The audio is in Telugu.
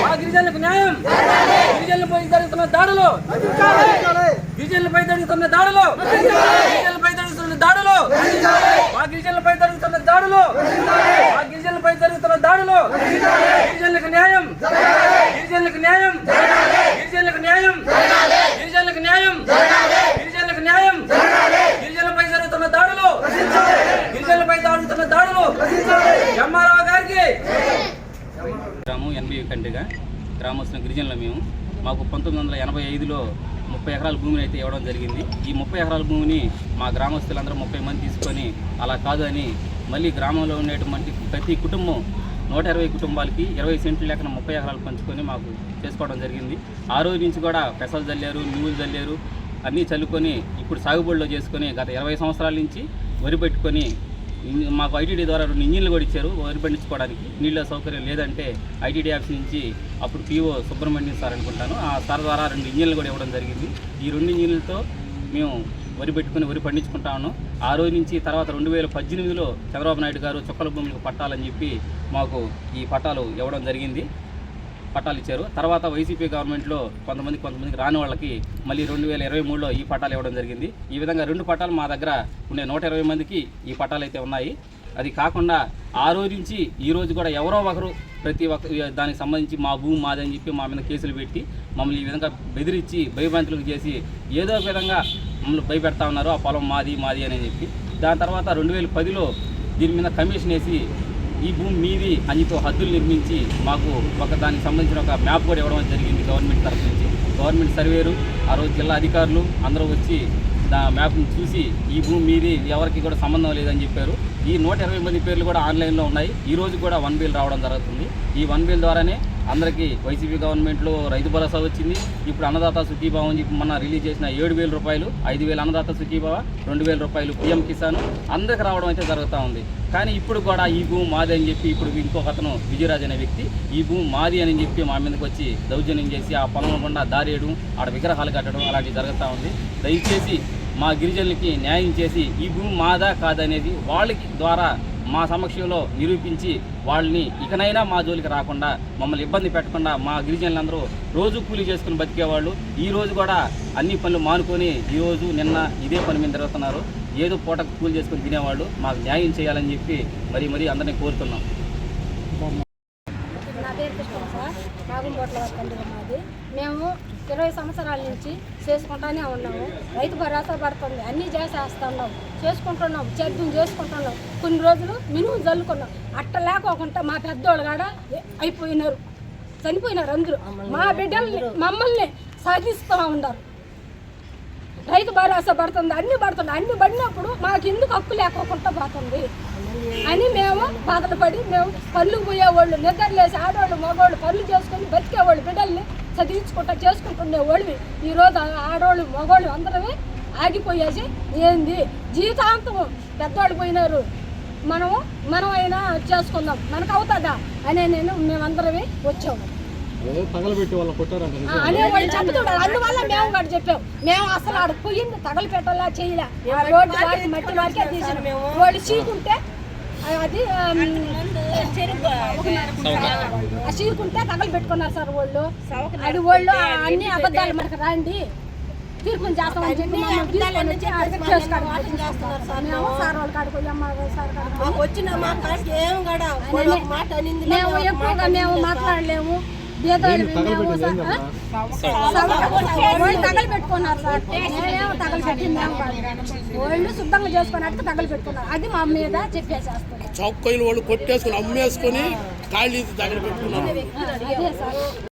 ఆ గిరిజనులకు న్యాయం! గిరిజనులపై జరుగుతున్న దాడులు! గిరిజనులపై జరుగుతున్న దాడులు! గిరిజనులపై దాడులు! మా గిరిజనులపై జరుగుతున్న దాడులు! మా గిరిజనులపై జరుగుతున్న దాడులు! గిరిజనులకు న్యాయం! గిరిజనులకు న్యాయం! గిరిజనులకు న్యాయం! గిరిజనులకు న్యాయం! గిరిజనులకు న్యాయం! గిరిజనులపై జరుగుతున్న దాడులు! గిరిజనులపై జరుగుతున్న దాడులు! ఎంఆర్ఓ గారికి! గ్రామం ఎనభై కంటిగా గ్రామస్తున్న గిరిజనులు మేము. మాకు పంతొమ్మిది వందల ఎనభై ఐదులో ముప్పై ఎకరాల భూమిని అయితే ఇవ్వడం జరిగింది. ఈ ముప్పై ఎకరాల భూమిని మా గ్రామస్తులందరూ ముప్పై మంది తీసుకొని అలా కాదు అని మళ్ళీ గ్రామంలో ఉండేటువంటి ప్రతి కుటుంబం నూట ఇరవై కుటుంబాలకి ఇరవై సెంట్లు లెక్కన ముప్పై ఎకరాలు పంచుకొని మాకు చేసుకోవడం జరిగింది. ఆ రోజు నుంచి కూడా పెసలు చల్లారు నువ్వులు చల్లారు అన్నీ చల్లుకొని ఇప్పుడు సాగుబడిలో చేసుకొని గత ఇరవై సంవత్సరాల నుంచి వరి పెట్టుకొని మాకు ఐటీడీ ద్వారా రెండు ఇంజిన్లు కూడా ఇచ్చారు వరి పండించుకోవడానికి నీళ్ళ సౌకర్యం లేదంటే ఐటీడీ ఆఫీస్ నుంచి అప్పుడు పిఓ సుబ్రహ్మణ్యం సార్ అనుకుంటాను. ఆ సార్ ద్వారా రెండు ఇంజిన్లు కూడా ఇవ్వడం జరిగింది. ఈ రెండు ఇంజిన్లతో మేము వరి పెట్టుకుని వరి పండించుకుంటాను ఆ రోజు నుంచి తర్వాత రెండు వేల పద్దెనిమిదిలో చంద్రబాబు నాయుడు గారు చుక్కల భూములకు పట్టాలని చెప్పి మాకు ఈ పట్టాలు ఇవ్వడం జరిగింది. పట్టాలు ఇచ్చారు. తర్వాత వైసీపీ గవర్నమెంట్లో కొంతమంది కొంతమందికి రాని వాళ్ళకి మళ్ళీ రెండు వేల ఇరవై మూడులో ఈ పట్టాలు ఇవ్వడం జరిగింది. ఈ విధంగా రెండు పట్టాలు మా దగ్గర ఉండే నూట ఇరవై మందికి ఈ పట్టాలు అయితే ఉన్నాయి. అది కాకుండా ఆ రోజు నుంచి ఈ రోజు కూడా ఎవరో ఒకరు ప్రతి ఒక్క దానికి సంబంధించి మా భూమి మాది అని చెప్పి మా మీద కేసులు పెట్టి మమ్మల్ని ఈ విధంగా బెదిరించి భయభ్రాంతులకు చేసి ఏదో ఒక విధంగా మమ్మల్ని భయపెడతా ఉన్నారు. ఆ పొలం మాది మాది అని చెప్పి. దాని తర్వాత రెండు వేల పదిలో దీని మీద కమిషన్ వేసి ఈ భూమి మీది అని హద్దులు నిర్మించి మాకు ఒక దానికి సంబంధించిన ఒక మ్యాప్ కూడా ఇవ్వడం జరిగింది గవర్నమెంట్ తరఫు నుంచి. గవర్నమెంట్ సర్వేరు ఆ రోజు జిల్లా అధికారులు అందరూ వచ్చి దా మ్యాప్ని చూసి ఈ భూమి మీది ఎవరికి కూడా సంబంధం లేదని చెప్పారు. ఈ నూట ఇరవై మంది పేర్లు కూడా ఆన్లైన్లో ఉన్నాయి. ఈ రోజు కూడా వన్ బిల్ రావడం జరుగుతుంది. ఈ వన్ బిల్ ద్వారానే అందరికీ వైసీపీ గవర్నమెంట్లో రైతు భరోసా వచ్చింది. ఇప్పుడు అన్నదాత సుఖీభావ అని చెప్పి మొన్న రిలీజ్ చేసిన ఏడు వేల రూపాయలు ఐదు వేల అన్నదాత సుఖీభావ రెండు వేల రూపాయలు పిఎం కిసాన్ అందరికి రావడం అయితే జరుగుతూ ఉంది. కానీ ఇప్పుడు కూడా ఈ భూమి మాది అని చెప్పి ఇప్పుడు ఇంకొక అతను విజయరాజ్ అనే వ్యక్తి ఈ భూమి మాది అని చెప్పి మా మీదకి వచ్చి దౌర్జన్యం చేసి ఆ పొలం గుండా దారేయడం ఆడ విగ్రహాలు కట్టడం అలాంటివి జరుగుతూ ఉంది. దయచేసి మా గిరిజనులకి న్యాయం చేసి ఈ భూమి మాదా కాదనేది వాళ్ళకి ద్వారా మా సమక్షంలో నిరూపించి వాళ్ళని ఇకనైనా మా జోలికి రాకుండా మమ్మల్ని ఇబ్బంది పెట్టకుండా మా గిరిజనులందరూ రోజు కూలీ చేసుకుని బతికేవాళ్ళు. ఈ రోజు కూడా అన్ని పనులు మానుకొని ఈ రోజు నిన్న ఇదే పని మీద తిరుగుతున్నారు. ఏదో పూటకు కూలి చేసుకుని తినేవాళ్ళు. మాకు న్యాయం చేయాలని చెప్పి మరి మరీ అందరినీ కోరుతున్నాం. నా పేరు కృష్ణ సార్ నాగంపోట్ల మాది మేము ఇరవై సంవత్సరాల నుంచి చేసుకుంటానే ఉన్నాము. రైతు భరోసా పడుతుంది. అన్నీ చేసేస్తున్నాం. చేసుకుంటున్నాం. చేద్దాం చేసుకుంటున్నాం. కొన్ని రోజులు మినుము చల్లుకున్నాం అట్ట లేకోకుండా మా పెద్దోళ్ళు కాడ అయిపోయినారు. చనిపోయినారు అందరూ. మా బిడ్డల్ని మమ్మల్ని సాధిస్తూ ఉన్నారు. రైతు భరోసా పడుతుంది అన్ని పడుతుంది. అన్ని పడినప్పుడు మాకు ఎందుకు హక్కు లేకోకుండా పోతుంది? అని మేము బాధలు పడి మేము పళ్ళు పోయేవాళ్ళు నిద్రలేసి ఆడవాళ్ళు మగవాళ్ళు పనులు చేసుకొని బతికేవాళ్ళు బిడ్డల్ని చదివించుకుంటా చేసుకుంటుండేవాళ్ళు ఈరోజు ఆడవాళ్ళు మగవాళ్ళు అందరమే ఆగిపోయేసి ఏంది? జీవితాంతం పెద్దవాళ్ళు పోయినారు. మనము మనమైనా చేసుకుందాం. మనకు అవుతుందా? అనే నేను మేమందరమే వచ్చాము. తగలబెట్టి వాళ్ళ కొట్టారంట ఆ, అనేవాళ్ళు చెప్తుంటారు అందువల్ల మేము కూడా చెప్పాం. మేము అసలు ఆడ పోయింది తగలు పెట్టాలా చేయలే. ఆ రోడ్డు వారికి మట్టి వారికే వాళ్ళు చీకుంటే అది ఆ చీకుంటే తగలు పెట్టుకున్నారు సార్ వాళ్ళు. అది వాళ్ళు అన్ని అబద్ధాలు మనకు రాండి. తీర్పుని చేస్తామని చెప్పి మేము ఎక్కువగా మేము మాట్లాడలేము. సార్. వాళ్ళు తగలు పెట్టుకున్నారు సార్? మేమేమో తగలు పెట్టింది మేము కాదు. వాళ్ళు శుద్ధంగా చేసుకున్నట్టు తగలు పెట్టుకున్నారు అది మా మీద చెప్పేసేస్తారు. చౌక్కలు వాళ్ళు కొట్టేసుకుని అమ్మేసుకొని ఖాళీ తగలబెట్టుకున్నారు. అదే సార్.